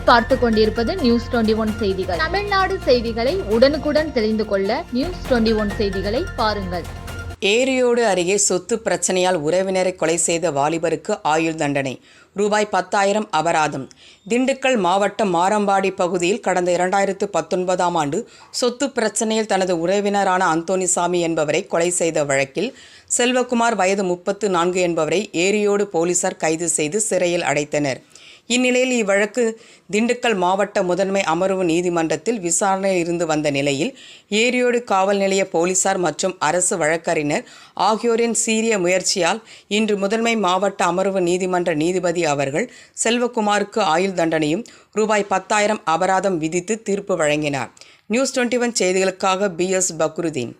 பார்த்து கொண்டிருப்பது news twenty one செய்திகள். தமிழ்நாடு செய்திகளை உடனுக்குடன் தெரிந்து கொள்ள நியூஸ் டுவெண்டி ஒன் செய்திகளை பாருங்கள். ஏரியோடு அருகே சொத்து பிரச்சனையால் உறவினரை கொலை செய்த வாலிபருக்கு ஆயுள் தண்டனை ரூபாய் பத்தாயிரம் அபராதம். திண்டுக்கல் மாவட்டம் மாரம்பாடி பகுதியில் கடந்த இரண்டாயிரத்து பத்தொன்பதாம் ஆண்டு சொத்து பிரச்சனையில் தனது உறவினரான அந்தோனிசாமி என்பவரை கொலை செய்த வழக்கில் செல்வகுமார் வயது முப்பத்து நான்கு என்பவரை ஏரியோடு போலீசார் கைது செய்து சிறையில் அடைத்தனர். இந்நிலையில் இவ்வழக்கு திண்டுக்கல் மாவட்ட முதன்மை அமர்வு நீதிமன்றத்தில் விசாரணையில் இருந்து வந்த நிலையில் ஏரியோடு காவல் நிலைய போலீசார் மற்றும் அரசு வழக்கறிஞர் ஆகியோரின் சீரிய முயற்சியால் இன்று முதன்மை மாவட்ட அமர்வு நீதிமன்ற நீதிபதி அவர்கள் செல்வகுமாருக்கு ஆயுள் தண்டனையும் ரூபாய் பத்தாயிரம் அபராதம் விதித்து தீர்ப்பு வழங்கினார். நியூஸ் டுவெண்ட்டி ஒன் செய்திகளுக்காக பி எஸ் பக்ருதீன்.